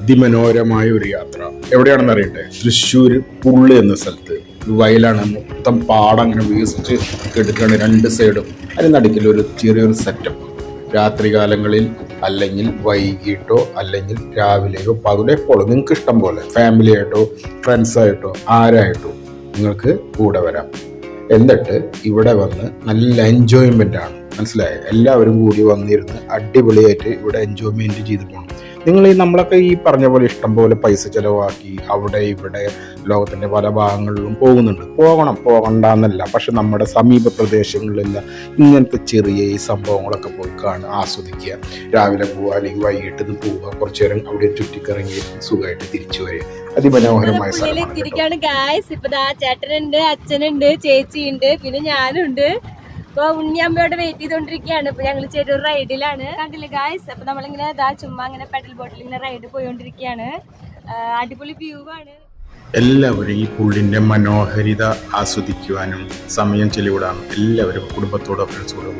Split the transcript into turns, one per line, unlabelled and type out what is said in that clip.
അതിമനോഹരമായ ഒരു യാത്ര. എവിടെയാണെന്ന് അറിയട്ടെ? തൃശ്ശൂർ പുള്ളി എന്ന സ്ഥലത്ത്. വയലാണ് മൊത്തം പാടം അങ്ങനെ വികസിച്ച് കെടുക്കുകയാണ് രണ്ട് സൈഡും. അതിന് നടുക്കിൽ ഒരു ചെറിയൊരു സെറ്റപ്പ് രാത്രികാലങ്ങളിൽ അല്ലെങ്കിൽ വൈകിട്ടോ അല്ലെങ്കിൽ രാവിലെയോ പകലോ എപ്പോഴും നിങ്ങൾക്ക് ഇഷ്ടം പോലെ ഫാമിലി ആയിട്ടോ ഫ്രണ്ട്സായിട്ടോ ആരായിട്ടോ നിങ്ങൾക്ക് കൂടെ വരാം. എന്നിട്ട് ഇവിടെ വന്ന് നല്ല എൻജോയ്മെന്റ് ആണ്. മനസ്സിലായോ. എല്ലാവരും കൂടി വന്നിരുന്ന് അടിപൊളിയായിട്ട് ഇവിടെ എൻജോയ്മെന്റ് ചെയ്ത് പോകണം നിങ്ങൾ ഈ നമ്മളൊക്കെ ഈ പറഞ്ഞ പോലെ ഇഷ്ടം പോലെ പൈസ ചിലവാക്കി അവിടെ ഇവിടെ ലോകത്തിന്റെ പല ഭാഗങ്ങളിലും പോകുന്നുണ്ട്. പോകണം പോകണ്ടെന്നല്ല. പക്ഷെ നമ്മുടെ സമീപ പ്രദേശങ്ങളിലെല്ലാം ഇങ്ങനത്തെ ചെറിയ ഈ സംഭവങ്ങളൊക്കെ പോയി കാണുക ആസ്വദിക്കുക. രാവിലെ പോവുക അല്ലെങ്കിൽ വൈകിട്ട് നിന്ന് പോവുക കുറച്ചു നേരം അവിടെ ചുറ്റിക്കറങ്ങി സുഖമായിട്ട് തിരിച്ചു വരിക. അതിമനോഹരമായ സ്ഥലമാണ്
ചേട്ടനുണ്ട് അച്ഛനുണ്ട് ചേച്ചിയുണ്ട് പിന്നെ ഞാനുണ്ട്. ഇപ്പൊ ഉണ്ണിയമ്മയോട് വെയിറ്റ് ചെയ്തോണ്ടിരിക്കുകയാണ് ഇപ്പൊ ഞങ്ങൾ ചെറിയൊരു റൈഡിലാണ് കണ്ടില്ലേ ഗായ്സ് അപ്പൊ നമ്മളിങ്ങനെ ഇതാ ചുമ്മാ ഇങ്ങനെ പെഡൽ ബോട്ടിൽ ഇങ്ങനെ റൈഡ് പോയോണ്ടിരിക്കുകയാണ് അടിപൊളി വ്യൂ ആണ്.
എല്ലാവരും ഈ പുള്ളിന്റെ മനോഹരിത ആസ്വദിക്കുവാനും സമയം ചെലവിടാനും എല്ലാവരും കുടുംബത്തോടൊപ്പം ഫ്രണ്ട്സോടോ